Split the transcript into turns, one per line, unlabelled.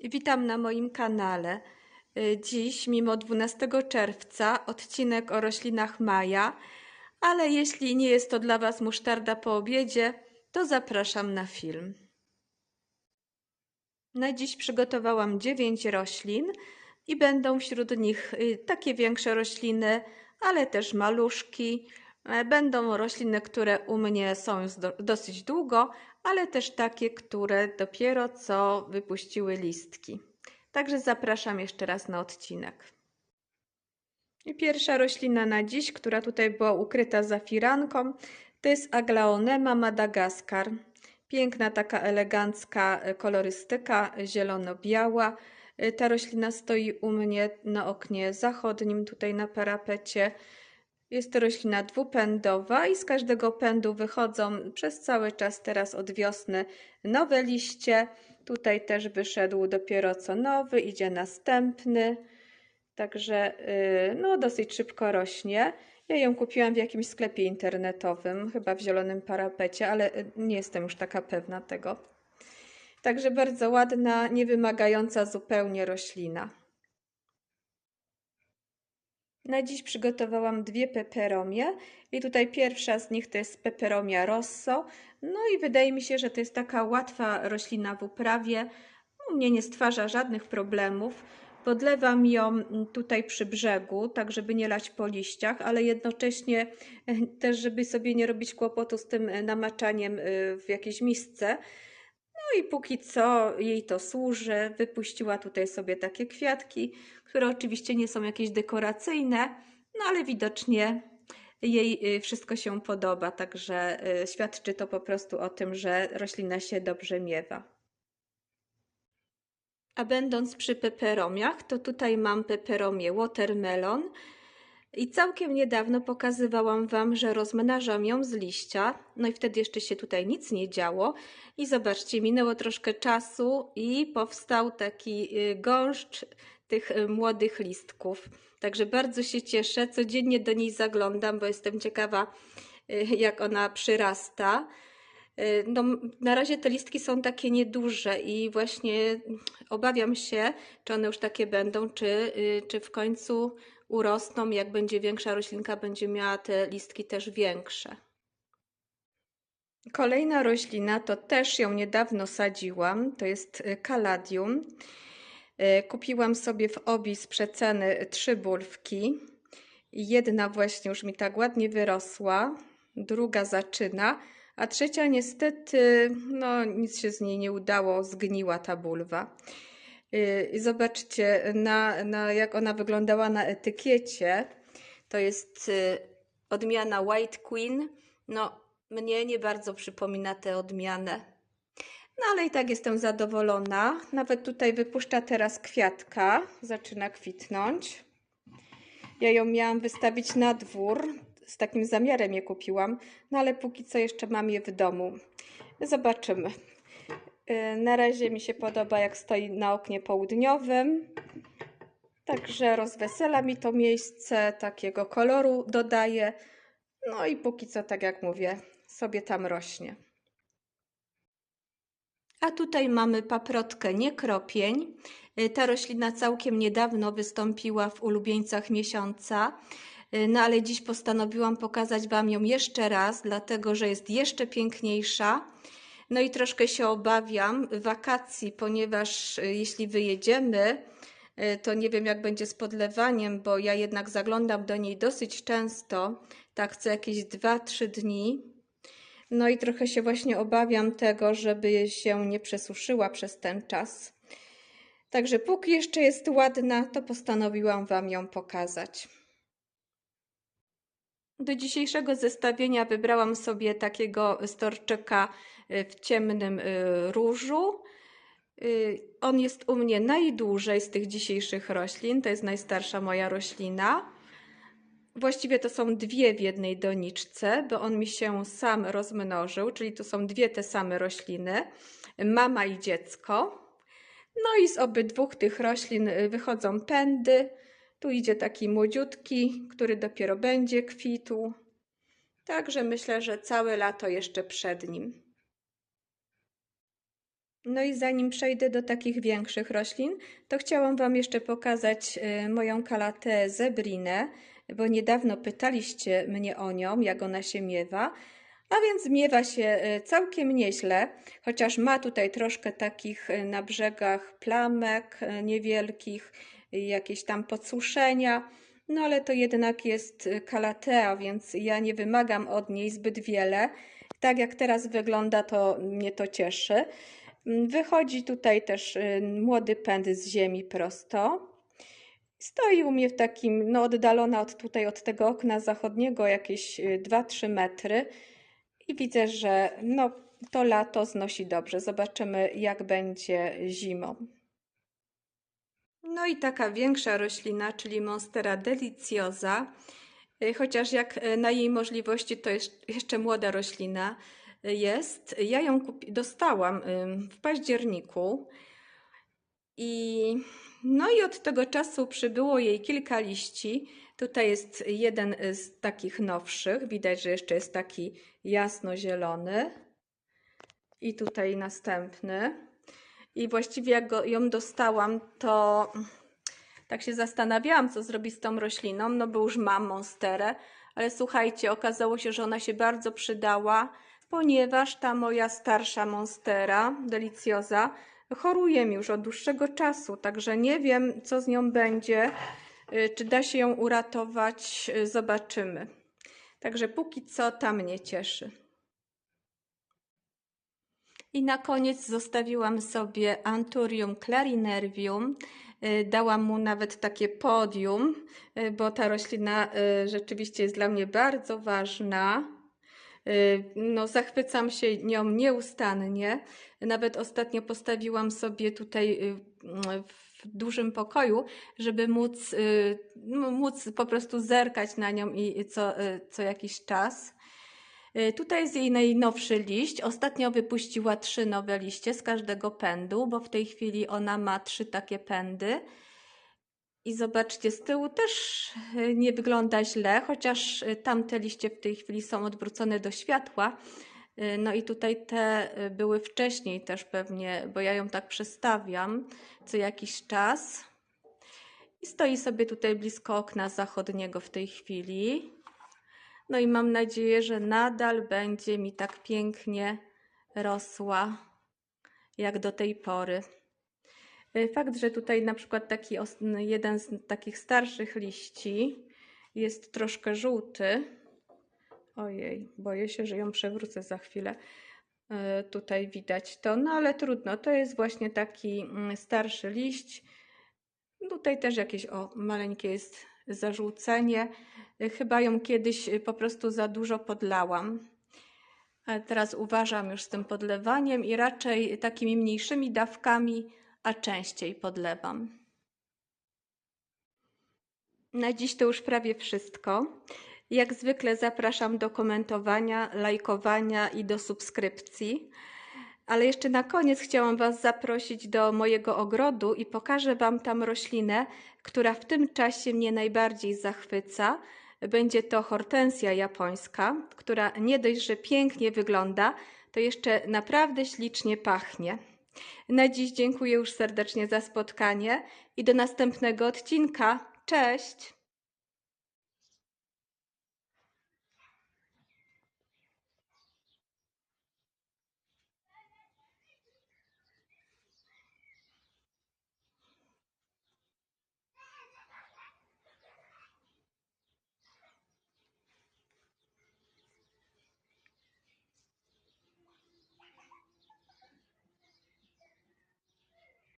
Witam na moim kanale. Y, Dziś, mimo 12 czerwca, odcinek o roślinach maja, ale jeśli nie jest to dla Was musztarda po obiedzie, to zapraszam na film. Na dziś przygotowałam 9 roślin i będą wśród nich y, takie większe rośliny, ale też maluszki. E, Będą rośliny, które u mnie są już do, dosyć długo, ale też takie, które dopiero co wypuściły listki. Także zapraszam jeszcze raz na odcinek. I pierwsza roślina na dziś, która tutaj była ukryta za firanką, to jest Aglaonema madagaskar. Piękna, taka elegancka e, kolorystyka, zielono-biała. E, Ta roślina stoi u mnie na oknie zachodnim, tutaj na parapecie. Jest to roślina dwupędowa i z każdego pędu wychodzą przez cały czas teraz od wiosny nowe liście. Tutaj też wyszedł dopiero co nowy, idzie następny. Także yy, no, dosyć szybko rośnie. Ja ją kupiłam w jakimś sklepie internetowym, chyba w zielonym parapecie, ale y, nie jestem już taka pewna tego. Także bardzo ładna, nie wymagająca zupełnie roślina. Na dziś przygotowałam dwie peperomie i tutaj pierwsza z nich to jest peperomia rosso. No i wydaje mi się, że to jest taka łatwa roślina w uprawie. U mnie nie stwarza żadnych problemów. Podlewam ją tutaj przy brzegu, tak żeby nie lać po liściach, ale jednocześnie e, też, żeby sobie nie robić kłopotu z tym namaczaniem e, w jakiejś misce. No i póki co jej to służy. Wypuściła tutaj sobie takie kwiatki, które oczywiście nie są jakieś dekoracyjne, no ale widocznie jej wszystko się podoba, także świadczy to po prostu o tym, że roślina się dobrze miewa. A będąc przy peperomiach, to tutaj mam peperomię watermelon i całkiem niedawno pokazywałam Wam, że rozmnażam ją z liścia, no i wtedy jeszcze się tutaj nic nie działo i zobaczcie, minęło troszkę czasu i powstał taki gąszcz tych młodych listków. Także bardzo się cieszę, codziennie do niej zaglądam, bo jestem ciekawa, jak ona przyrasta. No, na razie te listki są takie nieduże i właśnie obawiam się, czy one już takie będą, czy, czy w końcu urosną, jak będzie większa roślinka, będzie miała te listki też większe. Kolejna roślina, to też ją niedawno sadziłam, to jest kaladium. Kupiłam sobie w obi z przeceny trzy bulwki. Jedna właśnie już mi tak ładnie wyrosła, druga zaczyna, a trzecia niestety, no nic się z niej nie udało, zgniła ta bulwa. I zobaczcie, na, na, jak ona wyglądała na etykiecie. To jest odmiana White Queen. No, mnie nie bardzo przypomina tę odmianę. No, ale i tak jestem zadowolona. Nawet tutaj wypuszcza teraz kwiatka. Zaczyna kwitnąć. Ja ją miałam wystawić na dwór. Z takim zamiarem je kupiłam. No, ale póki co jeszcze mam je w domu. Zobaczymy. Na razie mi się podoba, jak stoi na oknie południowym. Także rozwesela mi to miejsce, takiego koloru dodaje. No i póki co, tak jak mówię, sobie tam rośnie. A tutaj mamy paprotkę niekropień. Ta roślina całkiem niedawno wystąpiła w ulubieńcach miesiąca. No ale dziś postanowiłam pokazać Wam ją jeszcze raz, dlatego że jest jeszcze piękniejsza. No i troszkę się obawiam wakacji, ponieważ jeśli wyjedziemy, to nie wiem jak będzie z podlewaniem, bo ja jednak zaglądam do niej dosyć często, tak co jakieś 2-3 dni. No i trochę się właśnie obawiam tego, żeby się nie przesuszyła przez ten czas. Także póki jeszcze jest ładna, to postanowiłam Wam ją pokazać. Do dzisiejszego zestawienia wybrałam sobie takiego storczyka w ciemnym różu. On jest u mnie najdłużej z tych dzisiejszych roślin. To jest najstarsza moja roślina. Właściwie to są dwie w jednej doniczce, bo on mi się sam rozmnożył, czyli to są dwie te same rośliny, mama i dziecko. No i z obydwu tych roślin wychodzą pędy. Tu idzie taki młodziutki, który dopiero będzie kwitł. Także myślę, że całe lato jeszcze przed nim. No i zanim przejdę do takich większych roślin, to chciałam Wam jeszcze pokazać y, moją kalatę zebrinę, bo niedawno pytaliście mnie o nią, jak ona się miewa. A więc miewa się y, całkiem nieźle, chociaż ma tutaj troszkę takich y, na brzegach plamek niewielkich, jakieś tam podsuszenia, no ale to jednak jest kalatea, więc ja nie wymagam od niej zbyt wiele. Tak jak teraz wygląda, to mnie to cieszy. Mm, wychodzi tutaj też y, młody pęd z ziemi prosto. Stoi u mnie w takim, no oddalona od tutaj, od tego okna zachodniego jakieś 2-3 y, metry i widzę, że no to lato znosi dobrze. Zobaczymy jak będzie zimą. No i taka większa roślina, czyli Monstera deliciosa, y, chociaż jak na jej możliwości to jest jeszcze młoda roślina, jest. Ja ją dostałam w październiku i no i od tego czasu przybyło jej kilka liści. Tutaj jest jeden z takich nowszych. Widać, że jeszcze jest taki jasno-zielony. I tutaj następny. I właściwie jak go, ją dostałam, to tak się zastanawiałam, co zrobić z tą rośliną, no bo już mam monsterę, ale słuchajcie, okazało się, że ona się bardzo przydała ponieważ ta moja starsza monstera, delicioza, choruje mi już od dłuższego czasu, także nie wiem, co z nią będzie, y, czy da się ją uratować, y, zobaczymy. Także póki co ta mnie cieszy. I na koniec zostawiłam sobie Anturium clarinervium. Y, dałam mu nawet takie podium, bo ta roślina rzeczywiście jest dla mnie bardzo ważna. Y, no, zachwycam się nią nieustannie. Nawet ostatnio postawiłam sobie tutaj y, w dużym pokoju, żeby móc, y, móc po prostu zerkać na nią i co, co jakiś czas. Tutaj jest jej najnowszy liść. Ostatnio wypuściła trzy nowe liście z każdego pędu, bo w tej chwili ona ma trzy takie pędy. I zobaczcie, z tyłu też e, nie wygląda źle, chociaż e, tamte liście w tej chwili są odwrócone do światła. No i tutaj te były wcześniej też pewnie, bo ja ją tak przestawiam co jakiś czas. I stoi sobie tutaj blisko okna zachodniego w tej chwili. No i mam nadzieję, że nadal będzie mi tak pięknie rosła jak do tej pory. E, fakt, że tutaj na przykład taki jeden z takich starszych liści jest troszkę żółty. Ojej, boję się, że ją przewrócę za chwilę. E, tutaj widać to, no ale trudno. To jest właśnie taki mm, starszy liść. Tutaj też jakieś o maleńkie jest zarzucenie. Chyba ją kiedyś po prostu za dużo podlałam. Teraz uważam już z tym podlewaniem i raczej takimi mniejszymi dawkami a częściej podlewam. Na dziś to już prawie wszystko. Jak zwykle zapraszam do komentowania, lajkowania i do subskrypcji. Ale jeszcze na koniec chciałam Was zaprosić do mojego ogrodu i pokażę Wam tam roślinę, która w tym czasie mnie najbardziej zachwyca. Będzie to hortensja japońska, która nie dość, że pięknie wygląda, to jeszcze naprawdę ślicznie pachnie. Na dziś dziękuję już serdecznie za spotkanie i do następnego odcinka. Cześć!